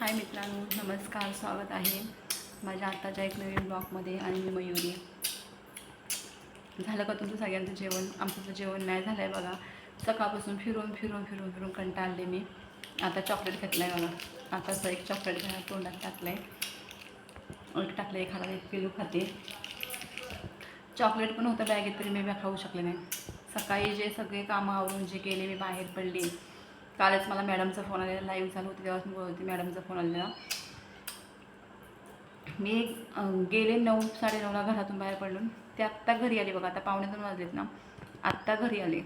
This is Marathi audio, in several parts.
हाय मित्रांनो नमस्कार स्वागत आहे माझ्या आत्ताच्या एक नवीन ब्लॉगमध्ये आणि मी मयुरी. झालं का तुमचं सगळ्यांचं जेवण? आमचं जेवण नाही झालं आहे बघा. सकाळपासून फिरून फिरून फिरून फिरून कंटाळले मी. आता चॉकलेट घेतलं आहे बघा आताच एक चॉकलेट घ्या तोंडात टाकलं आहे एक टाकलं आहे खाला एक पिलू खाते. चॉकलेट पण होतं बॅगेत तरी मी खाऊ शकले नाही. सकाळी जे सगळे कामं आवरून जे गेले मी बाहेर पडले. कालच मला मॅडमचा फोन आलेला लाईव्ह चालू होती तेव्हाच मी बोलत होती मॅडमचा फोन आलेला. मी गेले नऊ साडेनऊला घरातून बाहेर पडून ते आत्ता घरी आले बघा आता पावणे दोन वाजलेत ना. आत्ता घरी आले.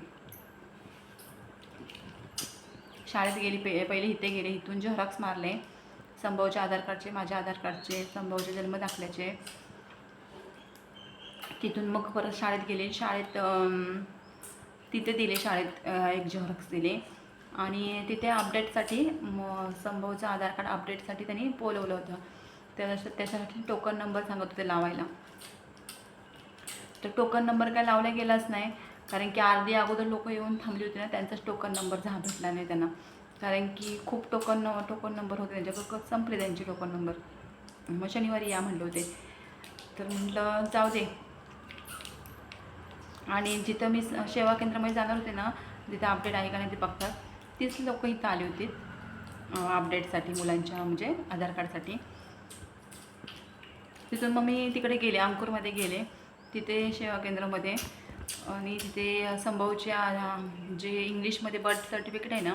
शाळेत गेली पे पहिले इथे गेले इथून झेरॉक्स मारले. संभवचे आधार कार्डचे माझ्या आधार कार्डचे संभवचे जन्म दाखल्याचे. तिथून मग परत शाळेत गेले. शाळेत तिथे दिले शाळेत एक झेरॉक्स दिले. आणि तिथे अपडेटसाठी म संभवचं आधार कार्ड अपडेटसाठी त्यांनी बोलवलं होतं. त्या त्याच्यासाठी टोकन नंबर सांगत होते लावायला. तर टोकन नंबर काय लावला गेलाच नाही. कारण की अर्धी अगोदर लोक येऊन थांबली होती ना त्यांचाच टोकन नंबर झा भेटला नाही त्यांना. कारण की खूप टोकन टोकन नंबर होते त्यांच्याकडं संपले त्यांचे टोकन नंबर मग शनिवारी या म्हणले होते. तर म्हटलं जाऊ दे. आणि जिथं मी सेवा केंद्रामध्ये जाणार होते ना जिथं अपडेट आहे का नाही ते बघतात. तीच लोक इथं आली होती अपडेटसाठी मुलांच्या म्हणजे आधार कार्डसाठी. तिथून मग मी तिकडे गेले अंकुरमध्ये गेले. तिथे सेवा केंद्रामध्ये आणि तिथे संभवच्या जे इंग्लिशमध्ये बर्थ सर्टिफिकेट आहे ना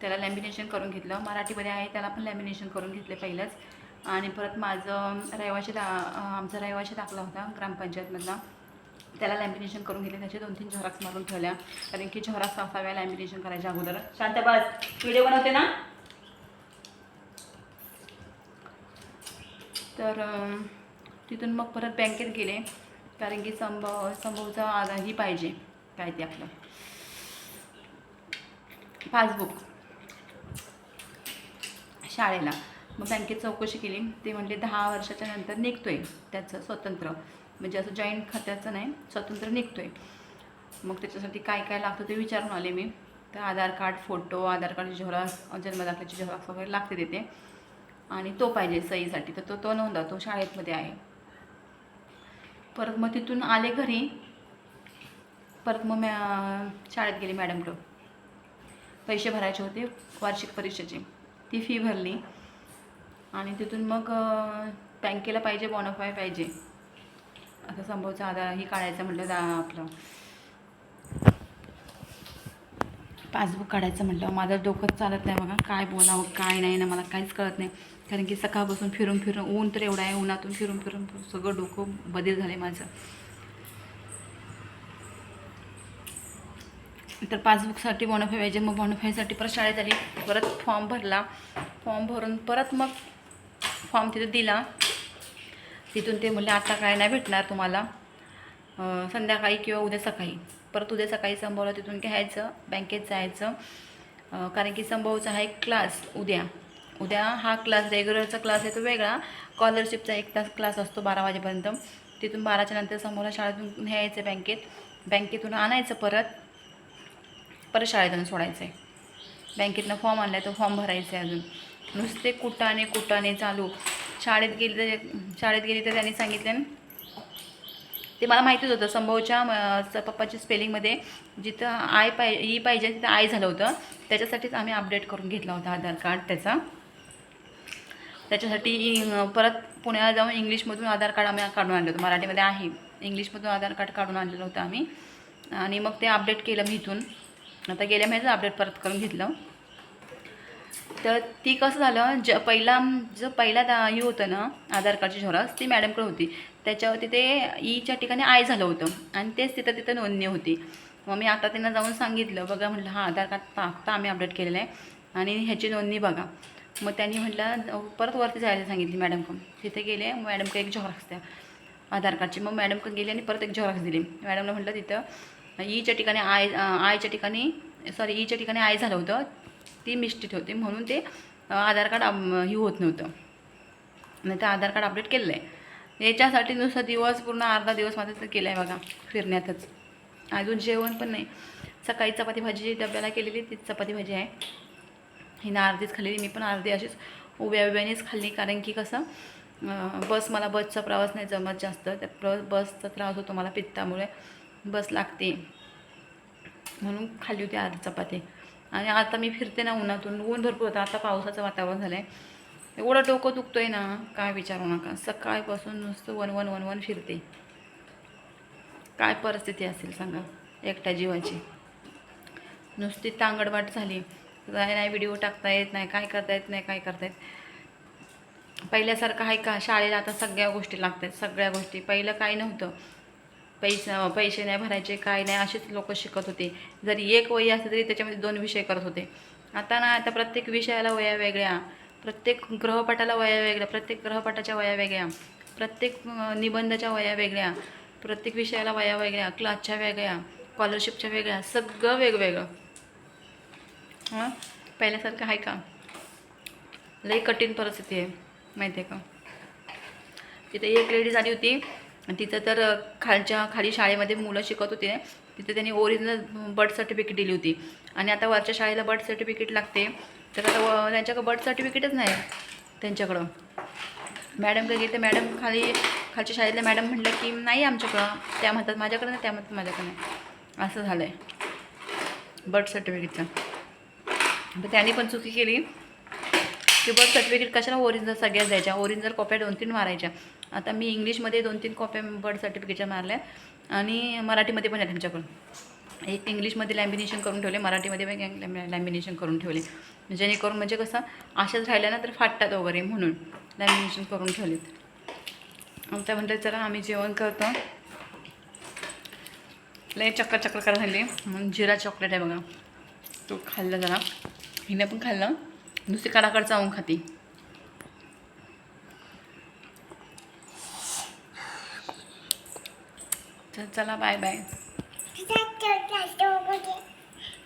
त्याला लॅमिनेशन करून घेतलं. मराठीमध्ये आहे त्याला पण लॅमिनेशन करून घेतले पहिलंच. आणि परत माझं रहिवाशी दा आमचा रहिवाशी दाखला होता ग्रामपंचायतमधला. त्याला लॅमिनेशन करून घेतले. त्याचे दोन तीन झराक्स मारून ठेवल्या. कारण की झराक्स असाव्या लॅमिनेशन करायच्या अगोदर. शांत बस. व्हिडिओ बनवते ना? तर तिथून मग परत बँकेत गेले. कारण की संभव संभवचा आधार ही पाहिजे. काय ते आपलं? पासबुक शाळेला. मग बँकेत चौकशी केली. ते म्हणले दहा वर्षाच्या नंतर निघतोय. त्याचं स्वतंत्र. म्हणजे असं जॉईंट खात्याचं नाही स्वतंत्र आहे मग त्याच्यासाठी काय काय लागतं ते विचारून आले मी. तर Aadhaar card photo Aadhaar card xerox जन्मदाखल्याची xerox वगैरे लागते तिथे. आणि तो पाहिजे सहीसाठी. तर तो तो नोंदा तो शाळेतमध्ये आहे. परत मग तिथून आले घरी. परत मग मॅ शाळेत गेली मॅडमकडं पैसे भरायचे होते वार्षिक परीक्षेचे. ती फी भरली. आणि तिथून मग बँकेला पाहिजे बॉनोफाय पाहिजे. असं संभवचा आधार ही काढायचं म्हटलं दा आपलं. पासबुक काढायचं म्हटलं. माझं डोकंच चालत नाही बघा. काय बोलावं काय नाही ना मला काहीच कळत नाही. कारण की सकाळपासून फिरून फिरून ऊन तर एवढं आहे उन्हातून फिरून फिरून सगळं डोकं बदल झालं माझं. तर पासबुकसाठी बॉनोफाय पाहिजे मग बॉनोफायसाठी परत शाळेत आली. परत फॉर्म भरला. फॉर्म भरून परत मग फॉर्म तिथे दिला. तिथून ते म्हणले आता काय नाही भेटणार तुम्हाला. संध्याकाळी किंवा उद्या सकाळी. परत उद्या सकाळी संभवला तिथून घ्यायचं बँकेत जायचं. कारण की संभवचा हा एक क्लास उद्या. उद्या हा क्लास रेग्युलरचा क्लास आहे तो वेगळा. स्कॉलरशिपचा एक तास क्लास असतो बारा वाजेपर्यंत. तिथून बाराच्या नंतर समोरला शाळेतून न्यायचं बँकेत. बँकेतून आणायचं परत. परत शाळेतून सोडायचं आहे बँकेतनं फॉर्म आणला आहे तो फॉर्म भरायचा आहे अजून. नुसते कुटाने कुटाने चालू. शाळेत गेली तर शाळेत गेली तर त्यांनी सांगितलं. ते मला माहितीच होतं संभवच्या म, स- पप्पाच्या स्पेलिंगमध्ये जिथं आय पाय ई पाहिजे तिथं आय झालं होतं. त्याच्यासाठीच आम्ही अपडेट करून घेतला होता आधार कार्ड त्याचा. त्याच्यासाठी परत पुण्याला जाऊन इंग्लिशमधून आधार कार्ड आम्ही काढून आणलं होतं. मराठीमध्ये आहे. इंग्लिशमधून आधार कार्ड काढून आणलेलं होतं आम्ही. आणि मग ते अपडेट केलं मी इथून. आता गेल्या महिन्याचं अपडेट परत करून घेतलं. तर ती कसं झालं ज पहिला जो पहिला दा हे होतं ना आधार कार्डची झेरॉक्स ती मॅडमकडे होती. त्याच्यावरती ते ईच्या ठिकाणी आय झालं होतं आणि तेच तिथं तिथं नोंदणी होती. मग मी आता त्यांना जाऊन सांगितलं बघा म्हटलं हा आधार कार्ड आत्ता आम्ही अपडेट केलेलं आहे आणि ह्याची नोंदणी बघा. मग त्यांनी म्हटलं परत वरती जायला सांगितली मॅडमकडून. तिथे गेले मॅडमकडे एक झेरॉक्स द्या आधार कार्डची. मग मॅडमकडे गेली आणि परत एक झेरॉक्स दिली. मॅडमला म्हटलं तिथं ईच्या ठिकाणी आय आयच्या ठिकाणी सॉरी ईच्या ठिकाणी आय झालं होतं. ती मिस्टेक ठेवते. म्हणून ते आधार कार्ड अम, हे होत नव्हतं. नाही तर आधार कार्ड अपडेट केलेलं आहे याच्यासाठी नुसतं दिवस पूर्ण अर्धा दिवस माझं तर केलं आहे बघा फिरण्यातच. अजून जेवण पण नाही. सकाळी चपाती भाजी डब्याला केलेली तीच चपाती भाजी आहे. हिनं अर्धीच खाल्लेली मी पण अर्धी अशीच उभ्या उभ्यानेच खाल्ली. कारण की कसं बस मला बसचा प्रवास नाही जमत जास्त. त्या प्र बसचा त्रास होतो मला पित्तामुळे. बस लागते. म्हणून खाल्ली होती अर्धी चपाती. आणि आता मी फिरते ना उन्हातून. ऊन भरपूर होतं. आता पावसाचं वातावरण झालं आहे एवढं डोकं दुखतोय ना. काय विचारू नका. सकाळपासून नुसतं वन वन वन वन फिरते. काय परिस्थिती असेल सांगा. एकट्या जीवाची. नुसती तांगडवाट झाली. काय नाही व्हिडिओ टाकता येत नाही. काय करता येत नाही काय करता येत पहिल्यासारखं आहे का? शाळेला आता सगळ्या गोष्टी लागतात. सगळ्या गोष्टी. पहिलं काही नव्हतं. पैसा पैसे नाही भरायचे काय नाही असेच लोक शिकत होते. जरी एक वही असते तरी त्याच्यामध्ये दोन विषय करत होते. आता ना आता प्रत्येक विषयाला वया वेगळ्या. प्रत्येक ग्रहपाठाला वया वेगळ्या प्रत्येक ग्रहपाठाच्या वया वेगळ्या. प्रत्येक निबंधाच्या वया वेगळ्या. प्रत्येक विषयाला वया वेगळ्या क्लासच्या वेगळ्या स्कॉलरशिपच्या वेगळ्या सगळं वेगवेगळं. हां? पहिल्यासारखं आहे का? लई कठीण परिस्थिती आहे माहिती आहे का? तिथे एक लेडीज आली होती. तिथं तर खालच्या खाली शाळेमध्ये मुलं शिकत होते. तिथे त्यांनी ओरिजिनल बर्थ सर्टिफिकेट दिली होती. आणि आता वरच्या शाळेला बर्थ सर्टिफिकेट लागते. तर आता त्यांच्याकडं बर्थ सर्टिफिकेटच नाही. त्यांच्याकडं. मॅडमकडे गेले मॅडम खाली खालच्या शाळेतल्या मॅडम म्हटलं की नाही आमच्याकडं. त्या म्हणतात माझ्याकडं नाही त्या म्हणतात माझ्याकडं नाही. असं झालं आहे बर्थ सर्टिफिकेटचं तर त्यांनी पण चुकी केली. की बर्थ सर्टिफिकेट कशाला ओरिजिनल सगळ्याच द्यायच्या? ओरिजिनल कॉप्या दोन तीन मारायच्या. आता मी इंग्लिशमध्ये दोन तीन कॉप्या बर्थ सर्टिफिकेटच्या मारल्या. आणि मराठीमध्ये पण आहे त्यांच्याकडून. एक इंग्लिशमध्ये लॅमिनेशन करून ठेवले मराठीमध्ये पण लॅमिनेशन करून ठेवले. जेणेकरून म्हणजे कसं अशाच राहिल्या ना तर फाटतात वगैरे म्हणून लॅमिनेशन करून ठेवलेत. मग म्हणतात चला आम्ही जेवण करतो. लय चक्कर चक्कर करायला झाली म्हणून जिरा चॉकलेट आहे बघा. तो खाल्ला जरा. हिने पण खाल्लं. नुसती कडाकड चावून खाती. तर चला बाय बाय.